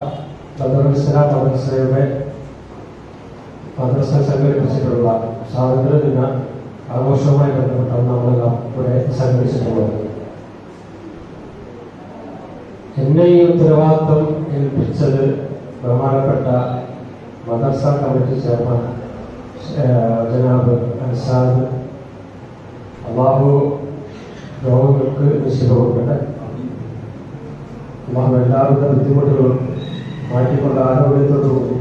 മദ്രസ മദ്രസയുടെ മദ്രസ സംഘടിപ്പിച്ചിട്ടുള്ള സ്വാതന്ത്ര്യദിന ആഘോഷവുമായി ബന്ധപ്പെട്ടാണ് നമ്മളെല്ലാം ഇവിടെ സംഘടിച്ചിട്ടുള്ളത്. എന്നെ ഈ ഉത്തരവാദിത്വം ഏൽപ്പിച്ചത് ബഹുമാനപ്പെട്ട മദർസ കമ്മിറ്റി ചെയർമാൻ ജനാബ് അൻസാദ് അള്ളാഹു രോഗങ്ങൾക്ക് നിശ്ചിത കൊടുക്കട്ടെ. അള്ളാഹു എല്ലാവിധ ബുദ്ധിമുട്ടുകളും മാറ്റിക്കൊണ്ട് ആരോഗ്യത്തോടുകൂടി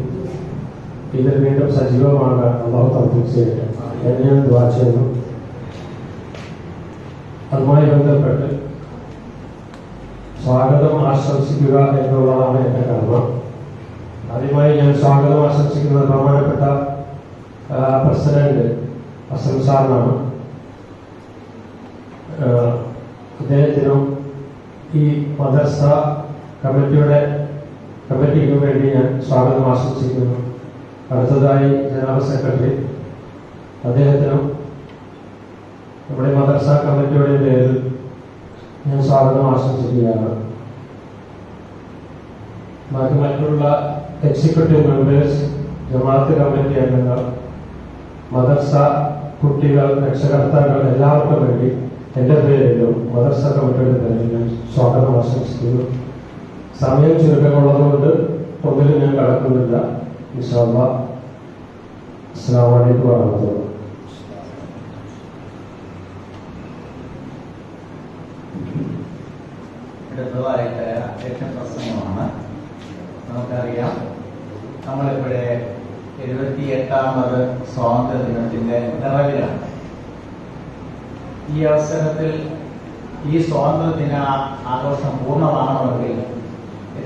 ഇതിൽ വീണ്ടും സജീവമാകാൻ അള്ളാഹു തൗഫീഖ് ചെയ്യട്ടെ. എന്ന് ഞാൻ ദ്വാ ചെയ്യുന്നു. അതുമായി ബന്ധപ്പെട്ട് സ്വാഗതം ആശംസിക്കുക എന്നുള്ളതാണ് എന്റെ കർമ്മ. ആദ്യമായി ഞാൻ സ്വാഗതം ആശംസിക്കുന്ന ബഹുമാനപ്പെട്ട പ്രസിഡന്റ് അസം സാറിനാണ്. അദ്ദേഹത്തിനും ഈ മദർസ കമ്മിറ്റിയുടെ കമ്മിറ്റിക്ക് വേണ്ടി ഞാൻ സ്വാഗതം ആശംസിക്കുന്നു. അടുത്തതായി ജനറൽ സെക്രട്ടറി. അദ്ദേഹത്തിനും നമ്മുടെ മദർസ കമ്മിറ്റിയുടെ പേരിൽ ഞാൻ സ്വാഗതം ആശംസിക്കുകയാണ്. ബാക്കി മറ്റുള്ള എക്സിക്യൂട്ടീവ് മെമ്പേഴ്സ് ജമാഅത്ത് കമ്മിറ്റി അംഗങ്ങൾ മദർസ കുട്ടികൾ രക്ഷകർത്താക്കൾ എല്ലാവർക്കും വേണ്ടി എന്റെ പേരിലും മദർസ കമ്മിറ്റിയുടെ പേരിലും സ്വാഗതം ആശംസിക്കുന്നു. സമയം ചുരുക്കമുള്ളതുകൊണ്ട് ഒന്നിലും ഞാൻ കടക്കുന്നില്ല. ഇൻഷാല്ല അസ്സാം വലൈക്കും വാഹമത്തുള്ള അടുത്തതായിട്ട് അധ്യക്ഷ പ്രസംഗമാണ്. നമുക്കറിയാം. നമ്മളിവിടെ എഴുപത്തി എട്ടാമത് സ്വാതന്ത്ര്യ ദിനത്തിന്റെ നിറവിലാണ്. ഈ അവസരത്തിൽ ഈ സ്വാതന്ത്ര്യ ദിന ആഘോഷം പൂർണമാകണമെങ്കിൽ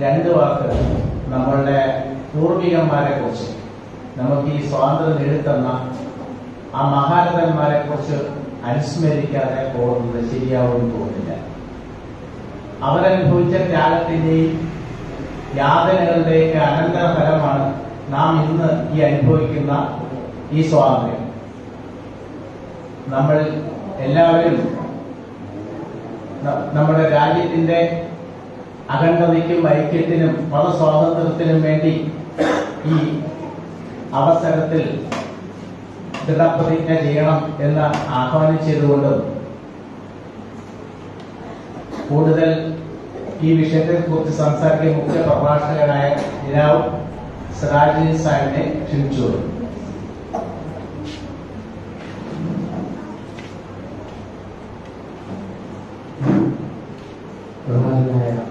രണ്ട് വാക്ക് നമ്മളുടെ പൂർവികന്മാരെ കുറിച്ച് നമുക്ക് ഈ സ്വാതന്ത്ര്യം നേടിത്തന്ന ആ മഹാരഥന്മാരെ കുറിച്ച് അനുസ്മരിക്കാതെ പോകുന്നത് ശരിയാവുമെന്ന് തോന്നുന്നില്ല. അവരനുഭവിച്ച ത്യാഗത്തിന്റെയും യാതനകളുടെയൊക്കെ അനന്തരഫലമാണ് നാം ഇന്ന് ഈ അനുഭവിക്കുന്ന ഈ സ്വാതന്ത്ര്യം. നമ്മൾ എല്ലാവരും നമ്മുടെ രാജ്യത്തിന്റെ അഖണ്ഡതയ്ക്കും ഐക്യത്തിനും മതസ്വാതന്ത്ര്യത്തിനും വേണ്ടി ഈ അവസരത്തിൽ ദൃഢപ്രതിജ്ഞ ചെയ്യണം എന്ന് ആഹ്വാനം കൂടുതൽ ഈ വിഷയത്തെ കുറിച്ച് സംസാരിക്കുന്ന മുഖ്യ പ്രഭാഷകനായ ജനാബ് സിറാജി സാഹിബിനെ ക്ഷണിച്ചു Rồi?